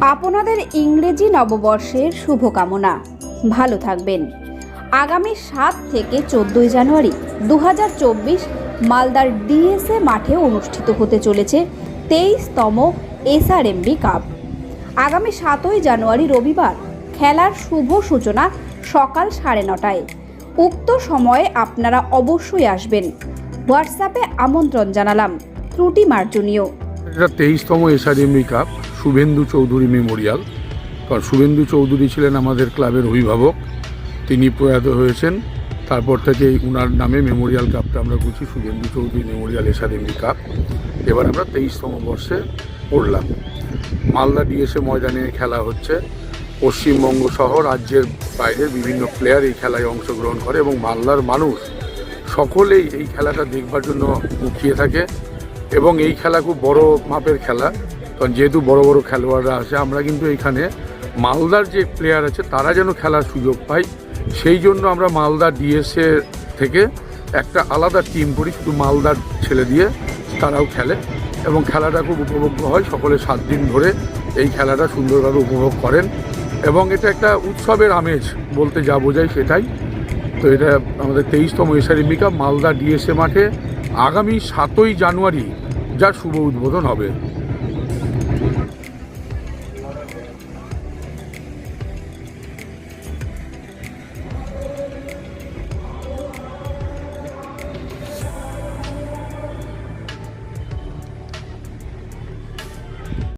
আপনাদের ইংরেজি নববর্ষের শুভকামনা। ভালো থাকবেন। আগামী সাত থেকে চোদ্দই জানুয়ারি দু হাজার চব্বিশ মালদার ডিএসএ মাঠে অনুষ্ঠিত হতে চলেছে তেইশতম এসআরএমবি কাপ। আগামী সাতই জানুয়ারি রবিবার খেলার শুভ সূচনা সকাল সাড়ে নটায়। উক্ত সময়ে আপনারা অবশ্যই আসবেন। হোয়াটসঅ্যাপে আমন্ত্রণ জানালাম। ত্রুটি মার্জনীয়। এটা তেইশতম SRMB cup, Shubhendu Chowdhury memorial. কারণ শুভেন্দু চৌধুরী ছিলেন আমাদের ক্লাবের অভিভাবক। তিনি প্রয়াত হয়েছেন। তারপর থেকে উনার নামে মেমোরিয়াল কাপটা আমরা বুঝি Shubhendu Chowdhury memorial SRMB cup. এবার আমরা তেইশতম বর্ষে পড়লাম। মালদা ডিএসএ ময়দানে খেলা হচ্ছে। পশ্চিমবঙ্গ সহ রাজ্যের বাইরের বিভিন্ন প্লেয়ার এই খেলায় অংশগ্রহণ করে এবং মালদার মানুষ সকলেই এই খেলাটা দেখবার জন্য মুখিয়ে থাকে। এবং এই খেলা খুব বড় মাপের খেলা, কারণ যেহেতু বড় বড় খেলোয়াড়রা আসে, আমরা কিন্তু এখানে মালদার যে প্লেয়ার আছে, তারা যেন খেলার সুযোগ পায়। সেই জন্য আমরা মালদা ডিএসএ থেকে একটা আলাদা টিম করি, শুধু মালদার ছেলে দিয়ে তারাও খেলে। এবং খেলাটা খুব উপভোগ্য হয়, সকলে সাত দিন ধরে এই খেলাটা সুন্দরভাবে উপভোগ করেন। এবং এটা একটা উৎসবের আমেজ, বলতে যা বোঝায় সেটাই। তো এটা আমাদের তেইশতম এসআরএমবি কাপ মালদা ডিএসএ মাঠে আগামী সাতই জানুয়ারি যার শুভ উদ্বোধন হবে।